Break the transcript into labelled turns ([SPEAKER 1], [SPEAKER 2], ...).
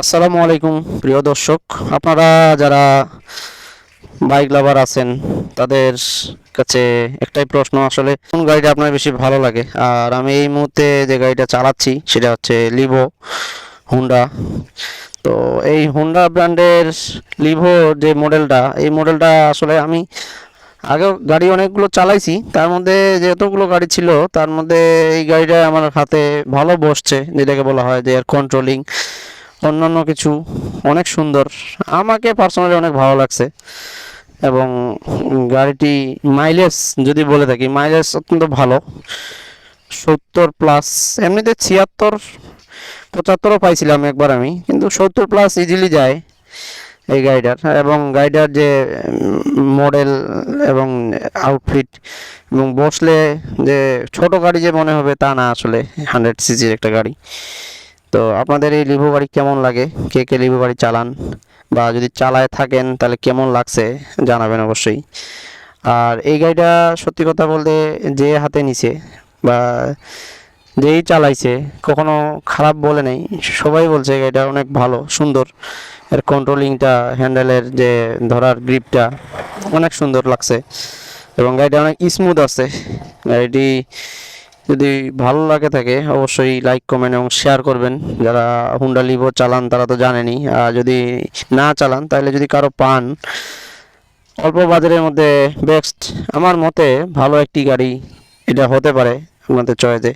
[SPEAKER 1] আসসালামু আলাইকুম, প্রিয় দর্শক। আপনারা যারা বাইক লাভার আছেন, তাদের কাছে একটাই প্রশ্ন, আসলে কোন গাড়িটা আপনার বেশি ভালো লাগে? আর আমি এই মুহূর্তে যে গাড়িটা চালাচ্ছি, সেটা হচ্ছে লিভো হুন্ডা তো এই হুন্ডা ব্র্যান্ডের লিভো যে মডেলটা, এই মডেলটা আসলে আমি আগেও গাড়ি অনেকগুলো চালাইছি, তার মধ্যে যতগুলো গাড়ি ছিল, তার মধ্যে এই গাড়িটা আমার হাতে ভালো বসছে, যেটাকে বলা হয় যে এর কন্ট্রোলিং অন্যান্য কিছু অনেক সুন্দর। আমাকে পার্সোনালি অনেক ভালো লাগছে। এবং গাড়িটি মাইলেজ যদি বলে থাকি মাইলেজ অত্যন্ত ভালো। সত্তর প্লাস এমনিতে ছিয়াত্তর, পঁচাত্তরও পাইছিলাম একবার আমি। কিন্তু সত্তর প্লাস ইজিলি যায় এই গাড়িটার। এবং গাড়িটার যে মডেল এবং আউটফিট এবং বসলে যে ছোট গাড়ি যে মনে হবে তা না আসলে। হান্ড্রেড সিজির একটা গাড়ি। তো আপনাদের এই লিভো বাড়ি কেমন লাগে? কে কে লিভো বাড়ি চালান? বা যদি চালায় থাকেন, তাহলে কেমন লাগছে? জানাবেন অবশ্যই। আর এই গাড়িটা সত্যি কথা বলতে যে হাতে নিছে বা যেই চালাইছে, কখনো খারাপ বলে নেই। সবাই বলছে গাড়িটা অনেক ভালো, সুন্দর। এর কন্ট্রোলিংটা হ্যান্ডেলের যে ধরার গ্রিপটা অনেক সুন্দর লাগছে। এবং গাড়িটা অনেক স্মুথ আছে গাড়িটি যদি ভালো লাগে থাকে, অবশ্যই লাইক কমেন্ট এবং শেয়ার করবেন। যারা হুন্ডা লিভো চালান, তারা তো জানেনি আর যদি না চালান, তাহলে যদি কারও পান, অল্প বাজারের মধ্যে বেস্ট আমার মতে ভালো একটি গাড়ি এটা হতে পারে আপনাদের চয়েসে।